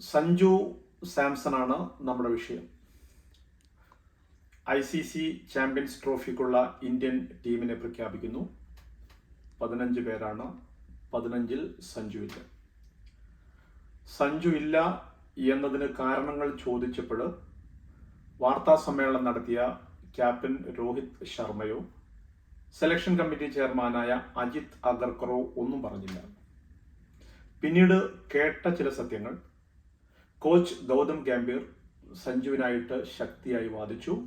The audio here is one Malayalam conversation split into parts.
സഞ്ജു സാംസൺ ആണ് നമ്മുടെ വിഷയം. ഐ സി സി ചാമ്പ്യൻസ് ട്രോഫിക്കുള്ള ഇന്ത്യൻ ടീമിനെ പ്രഖ്യാപിക്കുന്നു. പതിനഞ്ച് പേരാണ്. പതിനഞ്ചിൽ സഞ്ജു ഇല്ല. സഞ്ജു ഇല്ല എന്നതിന് കാരണങ്ങൾ ചോദിച്ചപ്പോൾ വാർത്താ സമ്മേളനം നടത്തിയ ക്യാപ്റ്റൻ രോഹിത് ശർമ്മയോ സെലക്ഷൻ കമ്മിറ്റി ചെയർമാനായ അജിത് അഗർക്കറോ ഒന്നും പറഞ്ഞില്ല. പിന്നീട് കേട്ട ചില സത്യങ്ങൾ കോച്ച് ഗൗതം ഗാംഭീർ സഞ്ജുവിനായിട്ട് ശക്തിയായി വാദിച്ചു.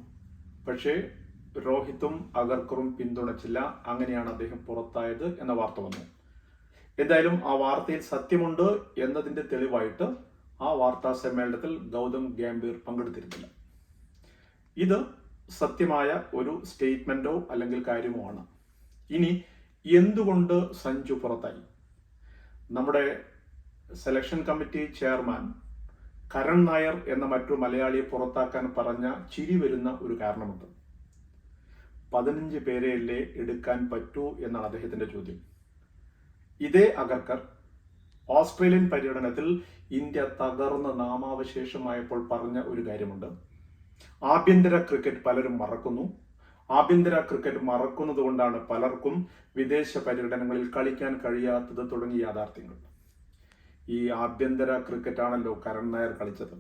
പക്ഷേ രോഹിത്തും അഗർക്കറും പിന്തുണച്ചില്ല. അങ്ങനെയാണ് അദ്ദേഹം പുറത്തായത് എന്ന വാർത്ത വന്നു. എന്തായാലും ആ വാർത്തയിൽ സത്യമുണ്ട് എന്നതിന്റെ തെളിവായിട്ട് ആ വാർത്താ സമ്മേളനത്തിൽ ഗൗതം ഗാംഭീർ പങ്കെടുത്തിരുന്നില്ല. ഇത് സത്യമായ ഒരു സ്റ്റേറ്റ്മെന്റോ അല്ലെങ്കിൽ കാര്യമോ ആണ്. ഇനി എന്തുകൊണ്ട് സഞ്ജു പുറത്തായി? നമ്മുടെ selection committee chairman Karun Nair എന്ന മറ്റു മലയാളിയെ പുറത്താക്കാൻ പറഞ്ഞ ചിരി വരുന്ന ഒരു കാരണമുണ്ട്. പതിനഞ്ച് പേരെയല്ലേ എടുക്കാൻ പറ്റൂ എന്നാണ് അദ്ദേഹത്തിന്റെ ചോദ്യം. ഇതേ അഗർക്കർ ഓസ്ട്രേലിയൻ പര്യടനത്തിൽ ഇന്ത്യ തകർന്ന് നാമാവശേഷമായപ്പോൾ പറഞ്ഞ ഒരു കാര്യമുണ്ട്. ആഭ്യന്തര ക്രിക്കറ്റ് പലരും മറക്കുന്നു. ആഭ്യന്തര ക്രിക്കറ്റ് മറക്കുന്നത് കൊണ്ടാണ് പലർക്കും വിദേശ പര്യടനങ്ങളിൽ കളിക്കാൻ കഴിയാത്തത് തുടങ്ങിയ യാഥാർത്ഥ്യങ്ങൾ. ഈ ആഭ്യന്തര ക്രിക്കറ്റ് ആണല്ലോ കരൺ നായർ കളിച്ചത്.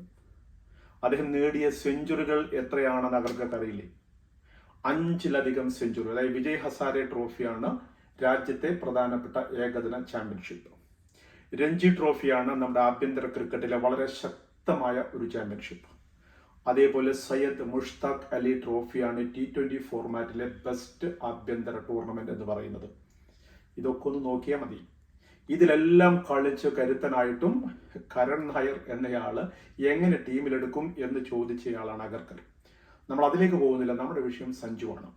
അദ്ദേഹം നേടിയ സെഞ്ചുറികൾ എത്രയാണെന്ന് അവർക്ക് അറിയില്ലേ? അഞ്ചിലധികം സെഞ്ചുറി അതായത് വിജയ് ഹസാരെ ട്രോഫിയാണ് രാജ്യത്തെ പ്രധാനപ്പെട്ട ഏകദിന ചാമ്പ്യൻഷിപ്പ് രഞ്ജി ട്രോഫിയാണ് നമ്മുടെ ആഭ്യന്തര ക്രിക്കറ്റിലെ വളരെ ശക്തമായ ഒരു ചാമ്പ്യൻഷിപ്പ് അതേപോലെ സയ്യദ് മുഷ്താഖ് അലി ട്രോഫിയാണ് ടി ട്വന്റി ഫോർമാറ്റിലെ ബെസ്റ്റ് ആഭ്യന്തര ടൂർണമെന്റ് എന്ന് പറയുന്നത്. ഇതൊക്കെ ഒന്ന് നോക്കിയാൽ മതി. ഇതിലെല്ലാം കളിച്ച് കരുത്തനായിട്ടും കരൺ നായർ എന്നയാൾ എങ്ങനെ ടീമിലെടുക്കും എന്ന് ചോദിച്ചയാളാണ് അഗർക്കർ നമ്മൾ അതിലേക്ക് പോകുന്നില്ല. നമ്മുടെ വിഷയം സഞ്ജു ആണ്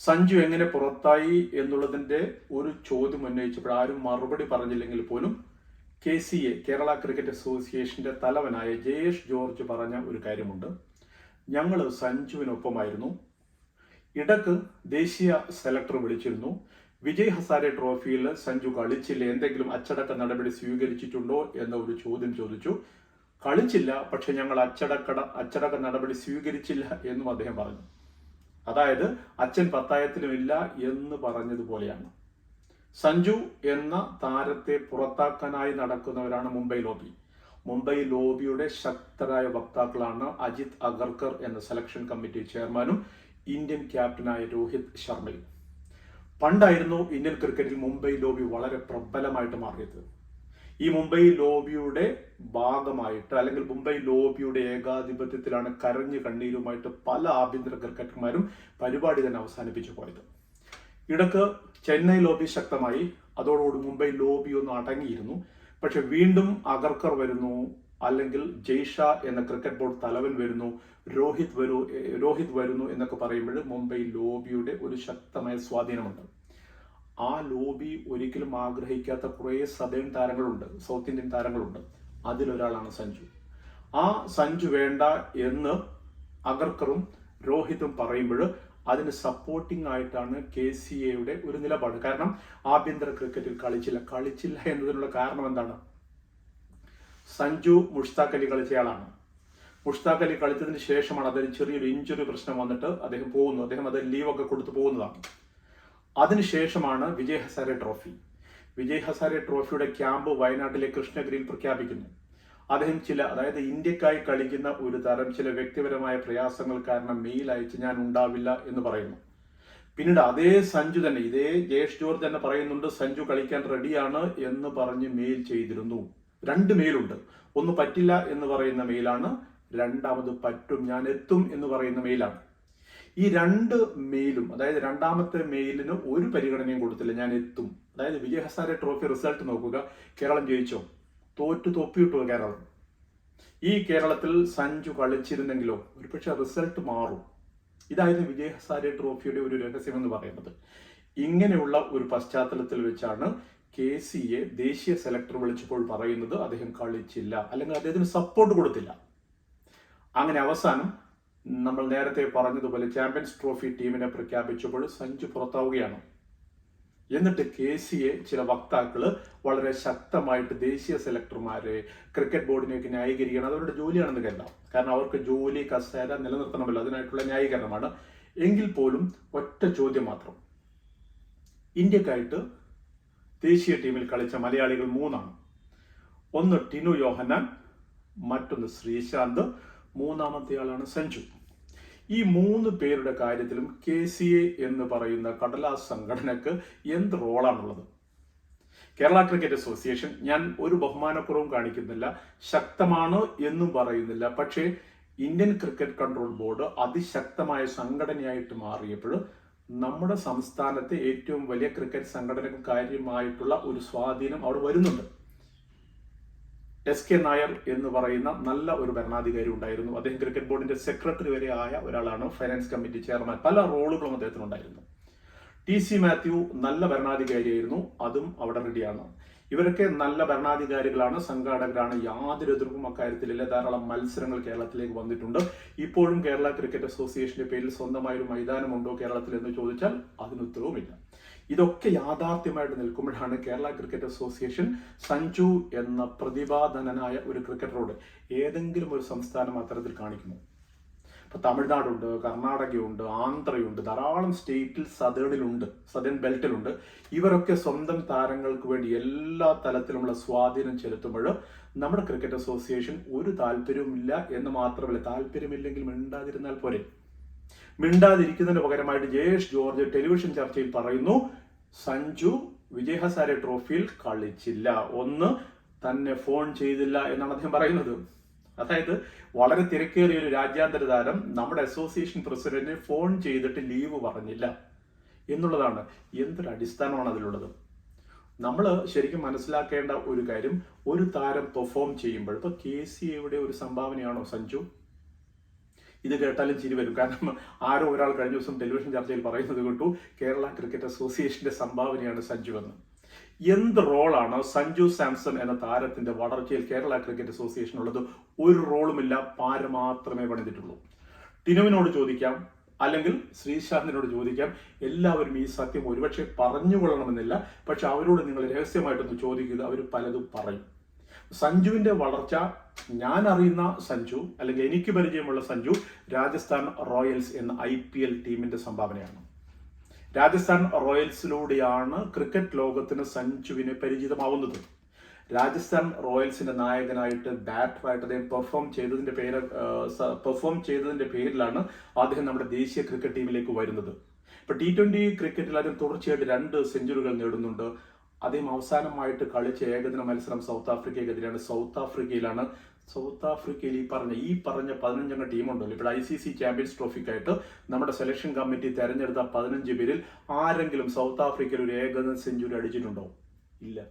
സഞ്ജു എങ്ങനെ പുറത്തായി എന്നുള്ളതിന്റെ ഒരു ചോദ്യം ഉന്നയിച്ചപ്പോൾ ആരും മറുപടി പറഞ്ഞില്ലെങ്കിൽ പോലും K C A Kerala cricket അസോസിയേഷന്റെ തലവനായ ജയേഷ് ജോർജ് പറഞ്ഞ ഒരു കാര്യമുണ്ട്. ഞങ്ങൾ സഞ്ജുവിനൊപ്പമായിരുന്നു. ഇടയ്ക്ക് ദേശീയ സെലക്ടർ വിളിച്ചിരുന്നു. വിജയ് ഹസാരെ ട്രോഫിയിൽ സഞ്ജു കളിച്ചില്ല? എന്തെങ്കിലും അച്ചടക്ക നടപടി സ്വീകരിച്ചിട്ടുണ്ടോ എന്ന ഒരു ചോദ്യം ചോദിച്ചു. കളിച്ചില്ല പക്ഷെ ഞങ്ങൾ അച്ചടക്ക അച്ചടക്ക നടപടി സ്വീകരിച്ചില്ല എന്നും അദ്ദേഹം പറഞ്ഞു. അതായത് അച്ഛൻ പത്തായത്തിലുമില്ല എന്ന് പറഞ്ഞതുപോലെയാണ് സഞ്ജു എന്ന താരത്തെ പുറത്താക്കാനായി നടക്കുന്നവരാണ് മുംബൈ ലോബി. മുംബൈ ലോബിയുടെ ശക്തരായ വക്താക്കളാണ് അജിത് അഗർക്കർ എന്ന സെലക്ഷൻ കമ്മിറ്റി ചെയർമാനും ഇന്ത്യൻ ക്യാപ്റ്റനായ രോഹിത് ശർമ്മയും. പണ്ടായിരുന്നു ഇന്ത്യൻ ക്രിക്കറ്റിൽ മുംബൈ ലോബി വളരെ പ്രബലമായിട്ട് മാറിയത്. ഈ മുംബൈ ലോബിയുടെ ഭാഗമായിട്ട് അല്ലെങ്കിൽ മുംബൈ ലോബിയുടെ ഏകാധിപത്യത്തിലാണ് കരഞ്ഞു കണ്ണീരുമായിട്ട് പല ആഭ്യന്തര ക്രിക്കറ്റർമാരും പരിപാടി തന്നെ അവസാനിപ്പിച്ചു പോയത്. ഇടയ്ക്ക് ചെന്നൈ ലോബി ശക്തമായി അതോടുകൂടി മുംബൈ ലോബി ഒന്ന് അടങ്ങിയിരുന്നു. പക്ഷെ വീണ്ടും അഗർക്കർ വരുന്നു അല്ലെങ്കിൽ ജയ്ഷ എന്ന ക്രിക്കറ്റ് ബോർഡ് തലവൻ വരുന്നു രോഹിത് വരൂ രോഹിത് വരുന്നു എന്നൊക്കെ പറയുമ്പോൾ മുംബൈ ലോബിയുടെ ഒരു ശക്തമായ സ്വാധീനമുണ്ട്. ആ ലോബി ഒരിക്കലും ആഗ്രഹിക്കാത്ത കുറേ സദേൺ താരങ്ങളുണ്ട് സൗത്ത് ഇന്ത്യൻ താരങ്ങളുണ്ട്. അതിലൊരാളാണ് സഞ്ജു. ആ സഞ്ജു വേണ്ട എന്ന് അഗർക്കറും രോഹിതും പറയുമ്പോൾ അതിന് സപ്പോർട്ടിംഗ് ആയിട്ടാണ് കെ സി എയുടെ ഒരു നിലപാട്. കാരണം ആഭ്യന്തര ക്രിക്കറ്റിൽ കളിച്ചില്ല. കളിച്ചില്ല എന്നതിനുള്ള കാരണം എന്താണ്? സഞ്ജു മുഷ്താഖ് അലി കളിച്ചയാളാണ്. മുഷ്താഖ് അലി കളിച്ചതിന് ശേഷമാണ് അതൊരു ചെറിയൊരു ഇഞ്ചുറി പ്രശ്നം വന്നിട്ട് അദ്ദേഹം പോകുന്നു. അദ്ദേഹം അത് ലീവൊക്കെ കൊടുത്തു പോകുന്നതാണ്. അതിനുശേഷമാണ് വിജയ് ഹസാരെ ട്രോഫി വിജയ് ഹസാരെ ട്രോഫിയുടെ ക്യാമ്പ് വയനാട്ടിലെ കൃഷ്ണഗിരിയിൽ പ്രഖ്യാപിക്കുന്നു. അദ്ദേഹം ചില അതായത് ഇന്ത്യക്കായി കളിക്കുന്ന ഒരു തരം ചില വ്യക്തിപരമായ പ്രയാസങ്ങൾ കാരണം മെയിൽ അയച്ച് ഞാൻ ഉണ്ടാവില്ല എന്ന് പറയുന്നു. പിന്നീട് അതേ സഞ്ജു തന്നെ ഇതേ ജയേഷ് ജോർജ് തന്നെ പറയുന്നുണ്ട് സഞ്ജു കളിക്കാൻ റെഡിയാണ് എന്ന് പറഞ്ഞ് മെയിൽ ചെയ്തിരുന്നു. രണ്ട് മെയിലുണ്ട് ഒന്ന് പറ്റില്ല എന്ന് പറയുന്ന മെയിലാണ് രണ്ടാമത് പറ്റും ഞാൻ എത്തും എന്ന് പറയുന്ന മെയിലാണ് ഈ രണ്ട് മെയിലും അതായത് രണ്ടാമത്തെ മെയിലിന് ഒരു പരിഗണനയും കൊടുത്തില്ല ഞാൻ എത്തും. അതായത് വിജയഹസാരെ ട്രോഫി റിസൾട്ട് നോക്കുക. കേരളം ജയിച്ചോ? തോറ്റു തൊപ്പിയിട്ടു കേരളം? ഈ കേരളത്തിൽ സഞ്ജു കളിച്ചിരുന്നെങ്കിലോ? ഒരുപക്ഷെ റിസൾട്ട് മാറും. ഇതായിരുന്നു വിജയ് ഹസാരെ ട്രോഫിയുടെ ഒരു രഹസ്യം എന്ന് പറയുന്നത്. ഇങ്ങനെയുള്ള ഒരു പശ്ചാത്തലത്തിൽ വെച്ചാണ് കെ സി എ ദേശീയ സെലക്ടർ വിളിച്ചപ്പോൾ പറയുന്നത് അദ്ദേഹം കളിച്ചില്ല അല്ലെങ്കിൽ അദ്ദേഹത്തിന് സപ്പോർട്ട് കൊടുത്തില്ല. അങ്ങനെ അവസാനം നമ്മൾ നേരത്തെ പറഞ്ഞതുപോലെ ചാമ്പ്യൻസ് ട്രോഫി ടീമിനെ പ്രഖ്യാപിച്ചപ്പോൾ സഞ്ജു പുറത്താവുകയാണ്. എന്നിട്ട് കെ സിയെ ചില വക്താക്കൾ വളരെ ശക്തമായിട്ട് ദേശീയ സെലക്ടർമാരെ ക്രിക്കറ്റ് ബോർഡിനെയൊക്കെ ന്യായീകരിക്കണം അവരുടെ ജോലിയാണെന്ന് കരുതാം. കാരണം അവർക്ക് ജോലി കസേര നിലനിർത്തണമല്ലോ. അതിനായിട്ടുള്ള ന്യായീകരണമാണ്. എങ്കിൽ പോലും ഒറ്റ ചോദ്യം മാത്രം. ഇന്ത്യക്കായിട്ട് ദേശീയ ടീമിൽ കളിച്ച മലയാളികൾ മൂന്നാണ്. ഒന്ന് ടിനു യോഹന്നാൻ മറ്റൊന്ന് ശ്രീശാന്ത് മൂന്നാമത്തെ ആളാണ് സഞ്ജു. ഈ മൂന്ന് പേരുടെ കാര്യത്തിലും കെ സി എ എന്ന് പറയുന്ന കടലാസ് സംഘടനക്ക് എന്ത് റോളാണുള്ളത്? കേരള ക്രിക്കറ്റ് അസോസിയേഷൻ ഞാൻ ഒരു ബഹുമാനക്കുറവും കാണിക്കുന്നില്ല ശക്തമാണ് എന്നും പറയുന്നില്ല പക്ഷേ ഇന്ത്യൻ ക്രിക്കറ്റ് കൺട്രോൾ ബോർഡ് അതിശക്തമായ സംഘടനയായിട്ട് മാറിയപ്പോൾ നമ്മുടെ സംസ്ഥാനത്തെ ഏറ്റവും വലിയ ക്രിക്കറ്റ് സംഘടനക്ക് കാര്യമായിട്ടുള്ള ഒരു സ്വാധീനം അവിടെ വരുന്നുണ്ട്. എസ് കെ നായർ എന്ന് പറയുന്ന നല്ല ഒരു ഭരണാധികാരി ഉണ്ടായിരുന്നു. അദ്ദേഹം ക്രിക്കറ്റ് ബോർഡിന്റെ സെക്രട്ടറി വരെ ആയ ഒരാളാണ്. Finance committee chairman. പല റോളുകളും അദ്ദേഹത്തിനുണ്ടായിരുന്നു. ടി സി മാത്യു നല്ല ഭരണാധികാരിയായിരുന്നു. അതും അവിടെ റെഡിയാണ് ഇവരൊക്കെ നല്ല ഭരണാധികാരികളാണ് സംഘാടകരാണ്. യാതൊരു എതിർപ്പും അക്കാര്യത്തിലില്ല. ധാരാളം മത്സരങ്ങൾ കേരളത്തിലേക്ക് വന്നിട്ടുണ്ട്. ഇപ്പോഴും കേരള ക്രിക്കറ്റ് അസോസിയേഷന്റെ പേരിൽ സ്വന്തമായ ഒരു മൈതാനമുണ്ടോ കേരളത്തിൽ എന്ന് ചോദിച്ചാൽ അതിന് ഉത്തരവുമില്ല. ഇതൊക്കെ യാഥാർത്ഥ്യമായിട്ട് നിൽക്കുമ്പോഴാണ് കേരള ക്രിക്കറ്റ് അസോസിയേഷൻ സഞ്ജു എന്ന പ്രതിഭാധനനായ ഒരു ക്രിക്കറ്ററോട് ഏതെങ്കിലും ഒരു സംസ്ഥാനം അത്തരത്തിൽ കാണിക്കുമോ? ഇപ്പൊ തമിഴ്നാടുണ്ട് കർണാടകയുണ്ട് ആന്ധ്രയുണ്ട് ധാരാളം സ്റ്റേറ്റിൽ സദേണിലുണ്ട് സദേൺ ബെൽറ്റിലുണ്ട്. ഇവരൊക്കെ സ്വന്തം താരങ്ങൾക്ക് വേണ്ടി എല്ലാ തലത്തിലുമുള്ള സ്വാധീനം ചെലുത്തുമ്പോൾ നമ്മുടെ ക്രിക്കറ്റ് അസോസിയേഷൻ ഒരു താല്പര്യവുമില്ല എന്ന് മാത്രമല്ല താല്പര്യമില്ലെങ്കിൽ മിണ്ടാതിരുന്നാൽ പോരെ. മിണ്ടാതിരിക്കുന്നതിന് പകരമായിട്ട് ജയേഷ് ജോർജ് ടെലിവിഷൻ ചർച്ചയിൽ പറയുന്നു സഞ്ജു വിജയ് ഹസാരെ ട്രോഫിയിൽ കളിച്ചില്ല. ഒന്ന് തന്നെ ഫോൺ ചെയ്തില്ല എന്നാണ് അദ്ദേഹം പറയുന്നത്. അതായത് വളരെ തിരക്കേറിയ ഒരു രാജ്യാന്തര താരം നമ്മുടെ അസോസിയേഷൻ പ്രസിഡന്റിനെ ഫോൺ ചെയ്തിട്ട് ലീവ് പറഞ്ഞില്ല എന്നുള്ളതാണ് എന്തൊരു അടിസ്ഥാനമാണ് അതിലുള്ളത്. നമ്മൾ ശരിക്കും മനസ്സിലാക്കേണ്ട ഒരു കാര്യം ഒരു താരം പെർഫോം ചെയ്യുമ്പോൾ ഇപ്പൊ കെ സി എയുടെ ഒരു സംഭാവനയാണോ സഞ്ജു? ഇത് കേട്ടാലും ചിരി വരും. കാരണം ആരോ ഒരാൾ കഴിഞ്ഞ ദിവസം ടെലിവിഷൻ ചർച്ചയിൽ പറയുന്നത് കേട്ടു കേരള ക്രിക്കറ്റ് അസോസിയേഷന്റെ സംഭാവനയാണ് സഞ്ജു എന്ന്. എന്ത് റോളാണ് സഞ്ജു സാംസൺ എന്ന താരത്തിന്റെ വളർച്ചയിൽ കേരള ക്രിക്കറ്റ് അസോസിയേഷൻ ഉള്ളത്? ഒരു റോളുമില്ല പാര മാത്രമേ പണിതിട്ടുള്ളൂ. ടിനുവിനോട് ചോദിക്കാം അല്ലെങ്കിൽ ശ്രീശാന്തിനോട് ചോദിക്കാം. എല്ലാവരും ഈ സത്യം ഒരുപക്ഷെ പറഞ്ഞുകൊള്ളണമെന്നില്ല പക്ഷെ അവരോട് നിങ്ങൾ രഹസ്യമായിട്ടൊന്ന് ചോദിക്കുക അവർ പലതും പറയും. സഞ്ജുവിന്റെ വളർച്ച ഞാൻ അറിയുന്ന സഞ്ജു അല്ലെങ്കിൽ എനിക്ക് പരിചയമുള്ള സഞ്ജു രാജസ്ഥാൻ റോയൽസ് എന്ന ഐ ടീമിന്റെ സംഭാവനയാണ്. രാജസ്ഥാൻ റോയൽസിലൂടെയാണ് ക്രിക്കറ്റ് ലോകത്തിന് സഞ്ജുവിനെ പരിചിതമാവുന്നത്. രാജസ്ഥാൻ റോയൽസിന്റെ നായകനായിട്ട് ബാറ്ററായിട്ട് അദ്ദേഹം പെർഫോം ചെയ്തതിന്റെ പേര് പെർഫോം ചെയ്തതിന്റെ പേരിലാണ് അദ്ദേഹം നമ്മുടെ ദേശീയ ക്രിക്കറ്റ് ടീമിലേക്ക് വരുന്നത്. ഇപ്പൊ ടി ട്വന്റി ക്രിക്കറ്റിൽ അദ്ദേഹം തുടർച്ചയായിട്ട് രണ്ട് സെഞ്ചുറികൾ നേടുന്നുണ്ട്. അദ്ദേഹം അവസാനമായിട്ട് കളിച്ച ഏകദിന മത്സരം സൗത്ത് ആഫ്രിക്കയ്ക്കെതിരെയാണ് സൗത്ത് ആഫ്രിക്കയിലാണ് സൗത്ത് ആഫ്രിക്കയിൽ ഈ പറഞ്ഞ ഈ പറഞ്ഞ പതിനഞ്ചംഗ ടീമുണ്ടല്ലോ. ഇപ്പോൾ ഐ സി സി ചാമ്പ്യൻസ് ട്രോഫിക്കായിട്ട് നമ്മുടെ സെലക്ഷൻ കമ്മിറ്റി തെരഞ്ഞെടുത്ത പതിനഞ്ച് പേരിൽ ആരെങ്കിലും സൗത്ത് ആഫ്രിക്കയിൽ ഒരു ഏകദിന സെഞ്ചുറി അടിച്ചിട്ടുണ്ടോ? ഇല്ല.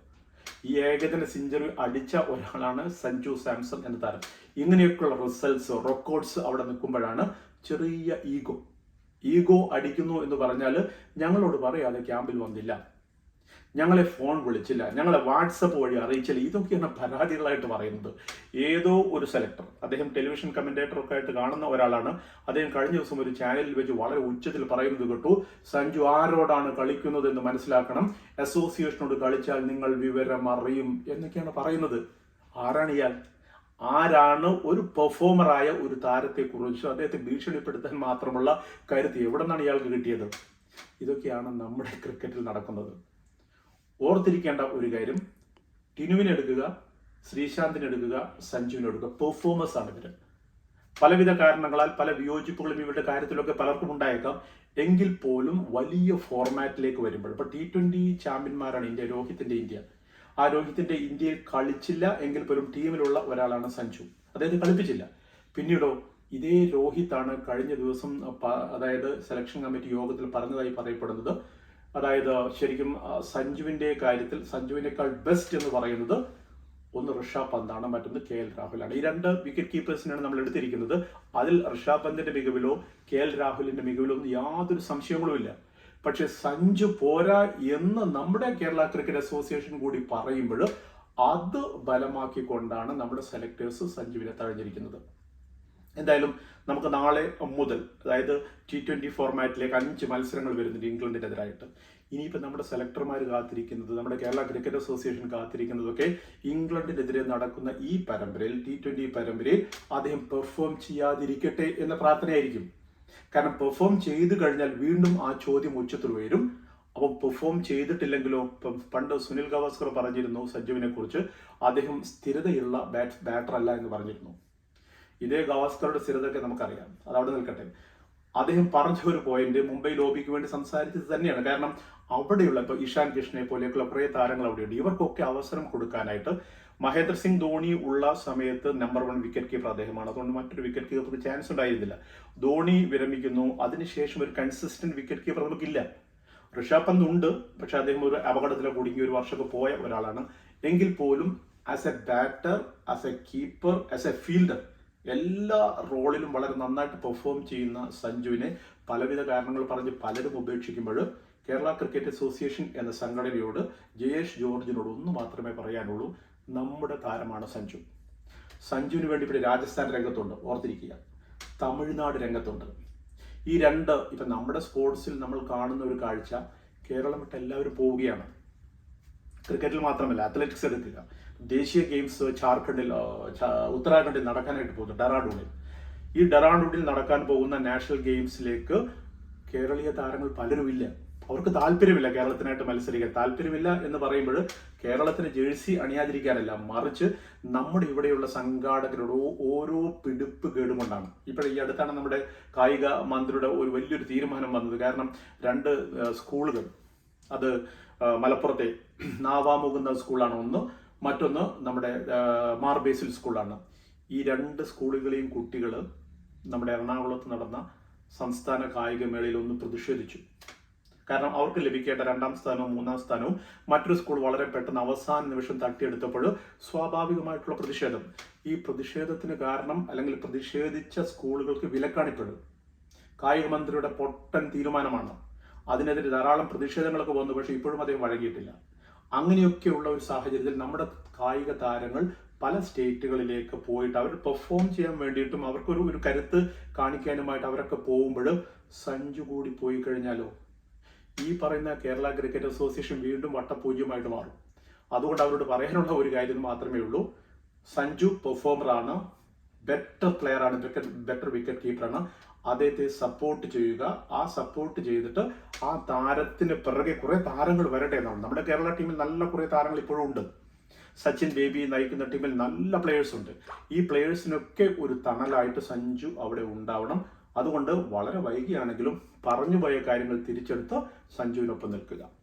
ഈ ഏകദിന സെഞ്ചുറി അടിച്ച ഒരാളാണ് സഞ്ജു സാംസൺ എന്ന താരം. ഇങ്ങനെയൊക്കെയുള്ള റിസൾട്ട്സ് റെക്കോർഡ്സ് അവിടെ നിൽക്കുമ്പോഴാണ് ചെറിയ ഈഗോ. ഈഗോ അടിക്കുന്നു എന്ന് പറഞ്ഞാൽ ഞങ്ങളോട് പറയാതെ ക്യാമ്പിൽ വന്നില്ല. ഞങ്ങളെ ഫോൺ വിളിച്ചില്ല. ഞങ്ങളെ വാട്സപ്പ് വഴി അറിയിച്ചില്ല. ഇതൊക്കെയാണ് പരാതികളായിട്ട് പറയുന്നത്. ഏതോ ഒരു സെലക്ടർ അദ്ദേഹം ടെലിവിഷൻ കമന്റേറ്റർ ഒക്കെ ആയിട്ട് കാണുന്ന ഒരാളാണ്. അദ്ദേഹം കഴിഞ്ഞ ദിവസം ഒരു ചാനലിൽ വെച്ച് വളരെ ഉച്ചത്തിൽ പറയുന്നത് കേട്ടു. സഞ്ജു ആരോടാണ് കളിക്കുന്നത് എന്ന് മനസ്സിലാക്കണം. അസോസിയേഷനോട് കളിച്ചാൽ നിങ്ങൾ വിവരം അറിയും എന്നൊക്കെയാണ് പറയുന്നത്. ആരാണ് ഇയാൾ? ആരാണ് ഒരു പെർഫോമറായ ഒരു താരത്തെക്കുറിച്ച് അദ്ദേഹത്തെ ഭീഷണിപ്പെടുത്താൻ മാത്രമുള്ള കരുത്ത് എവിടെ നിന്നാണ് ഇയാൾക്ക് കിട്ടിയത്? ഇതൊക്കെയാണ് നമ്മുടെ ക്രിക്കറ്റിൽ നടക്കുന്നത്. ഓർത്തിരിക്കേണ്ട ഒരു കാര്യം. ടിനുവിനെ എടുക്കുക ശ്രീശാന്തിനെ എടുക്കുക സഞ്ജുവിനെ എടുക്കുക. ആണ് ഇവർ. പലവിധ കാരണങ്ങളാൽ പല വിയോജിപ്പുകളും ഇവരുടെ കാര്യത്തിലൊക്കെ പലർക്കും ഉണ്ടായേക്കാം. എങ്കിൽ പോലും വലിയ ഫോർമാറ്റിലേക്ക് വരുമ്പോൾ. ഇപ്പൊ ടി ട്വന്റി ചാമ്പ്യന്മാരാണ് ഇന്ത്യ രോഹിത്തിന്റെ ഇന്ത്യ. ആ രോഹിത്തിന്റെ ഇന്ത്യയിൽ കളിച്ചില്ല എങ്കിൽ പോലും ടീമിലുള്ള ഒരാളാണ് സഞ്ജു. അദ്ദേഹത്തെ കളിപ്പിച്ചില്ല. പിന്നീടോ ഇതേ രോഹിത്താണ് കഴിഞ്ഞ ദിവസം അതായത് സെലക്ഷൻ കമ്മിറ്റി യോഗത്തിൽ പറഞ്ഞതായി പറയപ്പെടുന്നത്. അതായത് ശരിക്കും സഞ്ജുവിന്റെ കാര്യത്തിൽ സഞ്ജുവിനേക്കാൾ ബെസ്റ്റ് എന്ന് പറയുന്നത് ഒന്ന് ഋഷഭ് പന്താണ് മറ്റൊന്ന് കെ എൽ രാഹുലാണ്. ഈ രണ്ട് വിക്കറ്റ് കീപ്പേഴ്സിനാണ് നമ്മൾ എടുത്തിരിക്കുന്നത്. അതിൽ ഋഷഭ് പന്തിന്റെ മികവിലോ കെ എൽ രാഹുലിന്റെ മികവിലോ ഒന്നും യാതൊരു സംശയങ്ങളുമില്ല പക്ഷെ സഞ്ജു പോരാ എന്ന് നമ്മുടെ കേരള ക്രിക്കറ്റ് അസോസിയേഷൻ കൂടി പറയുമ്പോൾ അത് ബലമാക്കിക്കൊണ്ടാണ് നമ്മുടെ സെലക്ടേഴ്സ് സഞ്ജുവിനെ തഴഞ്ഞിരിക്കുന്നത്. എന്തായാലും നമുക്ക് നാളെ മുതൽ അതായത് ടി ട്വന്റി ഫോർമാറ്റിലേക്ക് അഞ്ച് മത്സരങ്ങൾ വരുന്നുണ്ട് ഇംഗ്ലണ്ടിനെതിരായിട്ട്. ഇനിയിപ്പോൾ നമ്മുടെ സെലക്ടർമാർ കാത്തിരിക്കുന്നത് നമ്മുടെ കേരള ക്രിക്കറ്റ് അസോസിയേഷൻ കാത്തിരിക്കുന്നതൊക്കെ ഇംഗ്ലണ്ടിനെതിരെ നടക്കുന്ന ഈ പരമ്പരയിൽ ടി ട്വന്റി പരമ്പരയിൽ അദ്ദേഹം പെർഫോം ചെയ്യാതിരിക്കട്ടെ എന്ന പ്രാർത്ഥനയായിരിക്കും. കാരണം പെർഫോം ചെയ്തു കഴിഞ്ഞാൽ വീണ്ടും ആ ചോദ്യം ഉച്ചത്തിൽ വരും അപ്പോൾ പെർഫോം ചെയ്തിട്ടില്ലെങ്കിലോ ഇപ്പം പണ്ട് സുനിൽ ഗവാസ്കർ പറഞ്ഞിരുന്നു സഞ്ജുവിനെ കുറിച്ച് അദ്ദേഹം സ്ഥിരതയുള്ള ബാറ്റ് ബാറ്റർ അല്ല എന്ന് പറഞ്ഞിരുന്നു. ഇതേ ഗവാസ്കറുടെ സ്ഥിരതയൊക്കെ നമുക്കറിയാം. അത് അവിടെ നിൽക്കട്ടെ. അദ്ദേഹം പറഞ്ഞ ഒരു പോയിന്റ് മുംബൈ ലോബിക്ക് വേണ്ടി സംസാരിച്ചത് തന്നെയാണ്. കാരണം അവിടെയുള്ള ഇപ്പോൾ ഇഷാൻ കിഷനെ പോലെയൊക്കെയുള്ള കുറേ താരങ്ങൾ അവിടെയുണ്ട്. ഇവർക്കൊക്കെ അവസരം കൊടുക്കാനായിട്ട് മഹേന്ദ്ര സിംഗ് ധോണി ഉള്ള സമയത്ത് നമ്പർ വൺ വിക്കറ്റ് കീപ്പർ അദ്ദേഹമാണ്. അതുകൊണ്ട് മറ്റൊരു വിക്കറ്റ് കീപ്പർക്ക് ചാൻസ് ഉണ്ടായിരുന്നില്ല. ധോണി വിരമിക്കുന്നു. അതിനുശേഷം ഒരു കൺസിസ്റ്റന്റ് വിക്കറ്റ് കീപ്പർ നമുക്കില്ല. ഋഷഭ് പന്ത് ഉണ്ട്. പക്ഷെ അദ്ദേഹം ഒരു അപകടത്തിലെ കുടുങ്ങി ഒരു വർഷമൊക്കെ പോയ ഒരാളാണ്. എങ്കിൽ പോലും as a batter as a keeper as a fielder എല്ലാ റോളിലും വളരെ നന്നായിട്ട് പെർഫോം ചെയ്യുന്ന സഞ്ജുവിനെ പലവിധ കാരണങ്ങൾ പറഞ്ഞ് പലരും ഉപേക്ഷിക്കുമ്പോൾ കേരള ക്രിക്കറ്റ് അസോസിയേഷൻ എന്ന സംഘടനയോട് ജയേഷ് ജോർജിനോട് ഒന്ന് മാത്രമേ പറയാനുള്ളൂ നമ്മുടെ താരമാണ് സഞ്ജു. സഞ്ജുവിന് വേണ്ടി ഇവിടെ രാജസ്ഥാൻ രംഗത്തുണ്ട് ഓർത്തിരിക്കുക. തമിഴ്നാട് രംഗത്തുണ്ട്. ഈ രണ്ട് ഇപ്പം നമ്മുടെ സ്പോർട്സിൽ നമ്മൾ കാണുന്ന ഒരു കാഴ്ച കേരളം വിട്ട് എല്ലാവരും പോവുകയാണ്. ക്രിക്കറ്റിൽ മാത്രമല്ല അത്ലറ്റിക്സ് എടുക്കുക. ദേശീയ ഗെയിംസ് ജാർഖണ്ഡിൽ ഉത്തരാഖണ്ഡിൽ നടക്കാനായിട്ട് പോകുന്നു ഡെറാഡൂണിൽ. ഈ ഡെറാഡൂണിൽ നടക്കാൻ പോകുന്ന നാഷണൽ ഗെയിംസിലേക്ക് കേരളീയ താരങ്ങൾ പലരും ഇല്ല അവർക്ക് താല്പര്യമില്ല കേരളത്തിനായിട്ട് മത്സരിക്കാൻ. താല്പര്യമില്ല എന്ന് പറയുമ്പോൾ കേരളത്തിന് ജേഴ്സി അണിയാതിരിക്കാനല്ല മറിച്ച് നമ്മുടെ ഇവിടെയുള്ള സംഘാടകരുടെ ഓരോ പിടിപ്പ് കേടുകൊണ്ടാണ്. ഇപ്പോൾ ഈ അടുത്താണ് നമ്മുടെ കായിക മന്ത്രിയുടെ ഒരു വലിയൊരു തീരുമാനം വന്നത്. കാരണം രണ്ട് സ്കൂളുകൾ അത് മലപ്പുറത്തെ നാവാമുകുന്ന സ്കൂളാണ് ഒന്ന് മറ്റൊന്ന് നമ്മുടെ മാർ ബേസിൽ സ്കൂളാണ്. ഈ രണ്ട് സ്കൂളുകളെയും കുട്ടികൾ നമ്മുടെ എറണാകുളത്ത് നടന്ന സംസ്ഥാന കായിക മേളയിൽ ഒന്ന് പ്രതിഷേധിച്ചു. കാരണം അവർക്ക് ലഭിക്കേണ്ട രണ്ടാം സ്ഥാനവും മൂന്നാം സ്ഥാനവും മറ്റൊരു സ്കൂൾ വളരെ പെട്ടെന്ന് അവസാന നിമിഷം തട്ടിയെടുത്തപ്പോൾ സ്വാഭാവികമായിട്ടുള്ള പ്രതിഷേധം. ഈ പ്രതിഷേധത്തിന് കാരണം അല്ലെങ്കിൽ പ്രതിഷേധിച്ച സ്കൂളുകൾക്ക് വിലക്കാണിപ്പോഴും. കായിക മന്ത്രിയുടെ പൊട്ടൻ തീരുമാനമാണ്. അതിനെതിരെ ധാരാളം പ്രതിഷേധങ്ങളൊക്കെ വന്നു പക്ഷേ ഇപ്പോഴും അദ്ദേഹം വഴങ്ങിയിട്ടില്ല. അങ്ങനെയൊക്കെയുള്ള ഒരു സാഹചര്യത്തിൽ നമ്മുടെ കായിക താരങ്ങൾ പല സ്റ്റേറ്റുകളിലേക്ക് പോയിട്ട് അവർ പെർഫോം ചെയ്യാൻ വേണ്ടിയിട്ടും അവർക്കൊരു ഒരു കരുത്ത് കാണിക്കാനുമായിട്ട് അവരൊക്കെ പോകുമ്പോൾ സഞ്ജു കൂടി പോയി കഴിഞ്ഞാലോ? ഈ പറയുന്ന കേരള ക്രിക്കറ്റ് അസോസിയേഷൻ വീണ്ടും വട്ടപൂജ്യമായിട്ട് മാറും. അതുകൊണ്ട് അവരോട് പറയാനുള്ള ഒരു കാര്യം മാത്രമേ ഉള്ളൂ. സഞ്ജു പെർഫോമറാണ്. ബെറ്റർ പ്ലെയർ ആണ് ബെറ്റർ വിക്കറ്റ് കീപ്പറാണ് അദ്ദേഹത്തെ സപ്പോർട്ട് ചെയ്യുക. ആ സപ്പോർട്ട് ചെയ്തിട്ട് ആ താരത്തിന് പിറകെ കുറെ താരങ്ങൾ വരട്ടെ എന്നാണ്. നമ്മുടെ കേരള ടീമിൽ നല്ല കുറെ താരങ്ങൾ ഇപ്പോഴും ഉണ്ട്. സച്ചിൻ ബേബി നയിക്കുന്ന ടീമിൽ നല്ല പ്ലേയേഴ്സ് ഉണ്ട്. ഈ പ്ലേയേഴ്സിനൊക്കെ ഒരു തണലായിട്ട് സഞ്ജു അവിടെ ഉണ്ടാവണം. അതുകൊണ്ട് വളരെ വൈകിയാണെങ്കിലും പറഞ്ഞുപോയ കാര്യങ്ങൾ തിരിച്ചെടുത്ത് സഞ്ജുവിനൊപ്പം നിൽക്കുക.